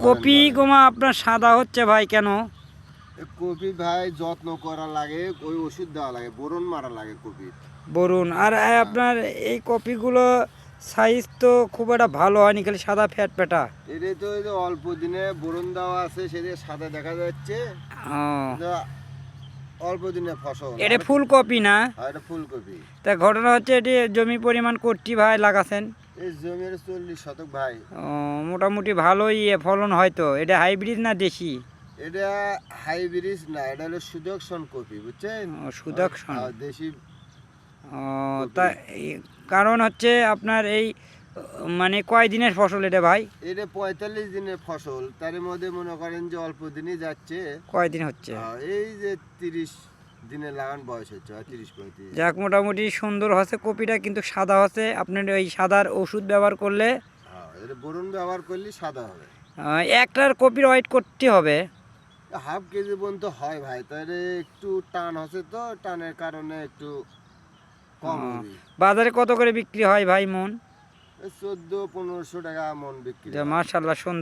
Copy গোমা আপনার সাদা হচ্ছে ভাই কেন? কপি ভাই যত্ন করা লাগে ওই ওষুধ দেওয়া লাগে বোরন মারা লাগে কপির বরুন আর আপনার এই কপিগুলো সাইজ তো খুব একটা ভালো হয়নি খালি সাদা ফ্যাট পেটা এটা তো ওই যে অল্প দিনে বোরন দেওয়া আছে সেদিকে সাদা দেখা যাচ্ছে অল্প দিনে ফসল। এটা ফুলকপি না? আর এটা ফুলকপি। তা ঘটনা হচ্ছে এটি জমি পরিমাণ করটি ভাই লাগাছেন। এই জমির চল্লিশ শতক ভাই। মোটামুটি ভালোই ফলন হয়তো। এটা হাইব্রিড না দেশি? এটা হাইব্রিড না এটা হলো সুদর্শন কপি বুঝছেন? সুদর্শন। দেশি তা কারণ হচ্ছে আপনার এই মানে কয় দিনের ফসল এটা ভাই? এটা পঁয়তাল্লিশ দিনের ফসল তার মধ্যে মনে করেন যে অল্প দিনই যাচ্ছে। কয় দিন হচ্ছে? এই যে তিরিশ দিনের লাগান বয়স হচ্ছে তিরিশ পঁয়ত্রিশ। যাক মোটামুটি সুন্দর হচ্ছে কপিটা কিন্তু সাদা হচ্ছে। আপনার ওই সাদার ওষুধ ব্যবহার করলে হ্যাঁ বোরন ব্যবহার করলে সাদা হবে। একটার কপির ওয়েট করতে হবে। হাফ কেজি পর্যন্ত হয় ভাই তাহলে একটু টান হচ্ছে তো টানের কারণে একটু কম বাজারে কত করে বিক্রি হয় ভাই মন? চোদ্দ পনেরোশো টাকা মন বিক্রি। মার্শাল্লাহ সুন্দর।